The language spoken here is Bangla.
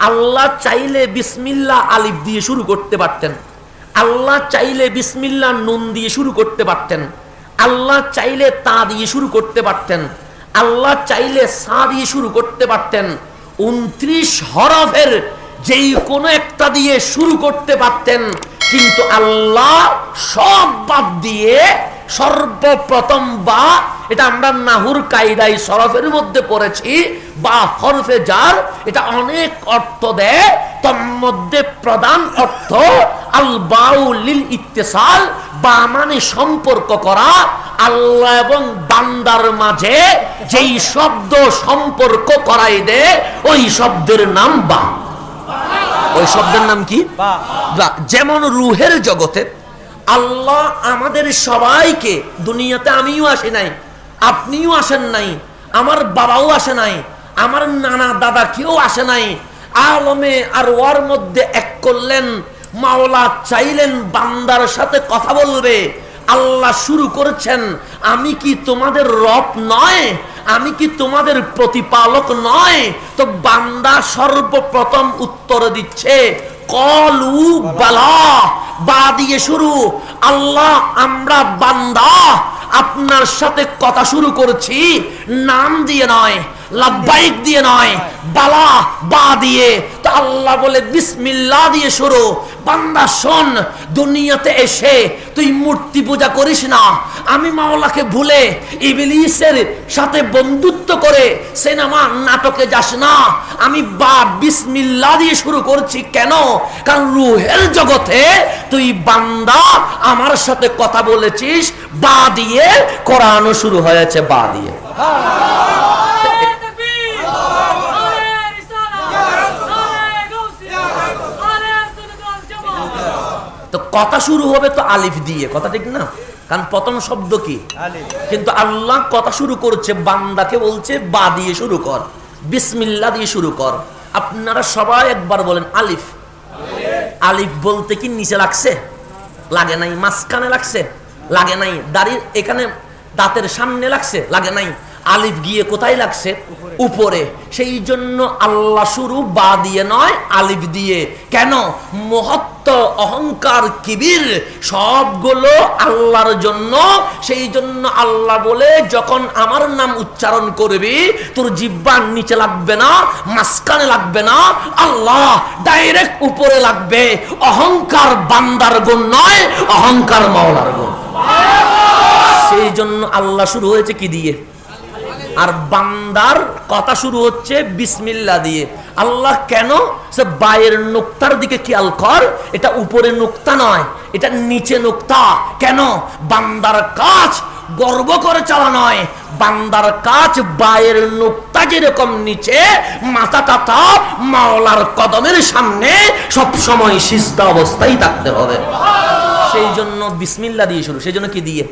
আল্লাহ চাইলে বিসমিল্লা আলিফ দিয়ে শুরু করতে পারতেন। আল্লাহ চাইলে বিসমিল্লা নুন দিয়ে শুরু করতে পারতেন। আল্লাহ চাইলে তা দিয়ে শুরু করতে পারতেন। আল্লাহ চাইলে সা দিয়ে শুরু করতে পারতেন। উনত্রিশ হরফের যেই কোনো একটা দিয়ে শুরু করতে পারতেন। কিন্তু আল্লাহ সব বাদ দিয়ে সর্বপ্রথম বা, এটা আমরা নাহুর কায়দাই সরফের মধ্যে পড়েছি, বা হরফে যার, এটা অনেক অর্থ দেয়, তার মধ্যে প্রধান অর্থ আল বাউলিল ইত্তেসাল, বা মানে সম্পর্ক করা, আল্লাহ এবং বান্দার মাঝে যেই শব্দ সম্পর্ক করাই দেয়, ওই শব্দের নাম বা। ওই শব্দের নাম কি? যেমন রুহের জগতে আল্লাহ আমাদের সবাইকে, দুনিয়াতে আমিও আসি নাই, আপনিও আসেন নাই, আমার বাবাও আসে নাই, আমার নানা দাদা কেউ আসে নাই, আলমে আর ওর মধ্যে এক করলেন, মাওলা চাইলেন বান্দার সাথে কথা বলবে, আল্লাহ শুরু করেছেন, আমি কি তোমাদের রব নয়, আমি কি তোমাদের প্রতিপালক নয়, তো বান্দা সর্বপ্রথম উত্তর দিচ্ছে কলু বালা, বা দিয়ে শুরু। আল্লাহ, আমরা বান্দা, আপনার সাথে কথা শুরু করছি। নাম দিয়ে নয় লাভবাহিক দিয়ে নয়, বালা, বা দিয়ে। তো আল্লাহ বলে বিসমিল্লা দিয়ে শুরু। বান্দা, শোন, দুনিয়াতে এসে তুই মূর্তি পূজা করিস না। আমি মাওলাকে ভুলে ইবলিসের সাথে বন্ধুত্ব করে সিনেমা, নাটকে যাস না। আমি বা বিসমিল্লাহ দিয়ে শুরু করছি কেন? কারণ রুহের জগতে তুই বান্দা, আমার সাথে কথা বলেছিস, বা দিয়ে কোরআনও শুরু হয়েছে, বা দিয়ে। কথা শুরু হবে তো আলিফ দিয়ে। কথা ঠিক না? কারণ প্রথম শব্দ কি? কিন্তু আল্লাহ কথা শুরু করছে বান্দাকে বলছে বা দিয়ে শুরু কর বিসমিল্লা দিয়ে শুরু কর। আপনারা সবাই একবার বলেন আলিফ। আলিফ বলতে কি নিচে লাগছে? লাগে নাই মাঝখানে লাগছে? লাগে নাই দাড়ির এখানে দাঁতের সামনে লাগছে? লাগে নাই আলিফ গিয়ে কোথায় লাগছে? উপরে। সেই জন্য আল্লাহ শুরু বা দিয়ে নয়, আলিফ দিয়ে। কেন? মহত্ব অহংকার, কিবির, সবগুলো আল্লাহর জন্য। সেই জন্য আল্লাহ বলে, যখন আমার নাম উচ্চারণ করবি, তোর জিব্বার নিচে লাগবে না, মাঝখানে লাগবে না। আল্লাহ ডাইরেক্ট উপরে লাগবে। অহংকার বান্দার গুণ নয়, অহংকার মাওলার গুণ। সেই জন্য আল্লাহ শুরু হয়েছে কি দিয়ে? আর বান্দার কথা শুরু হচ্ছে বিসমিল্লা দিয়ে। আল্লাহ কেন সে বায়ের নোক্তার দিকে খেয়াল কর, এটা উপরে নোক্তা নয়, এটা নিচে নোক্তা। কেন? বান্দার কাজ গর্ব করে চালা নয়, বান্দার কাজ বায়ের নোক্তা যেরকম নিচে, মাথা টাতা মাওলার কদমের সামনে সব সময় সিজদা অবস্থায় থাকতে হবে। সেই জন্য বিসমিল্লা দিয়ে শুরু, সেই জন্য কি দিয়ে?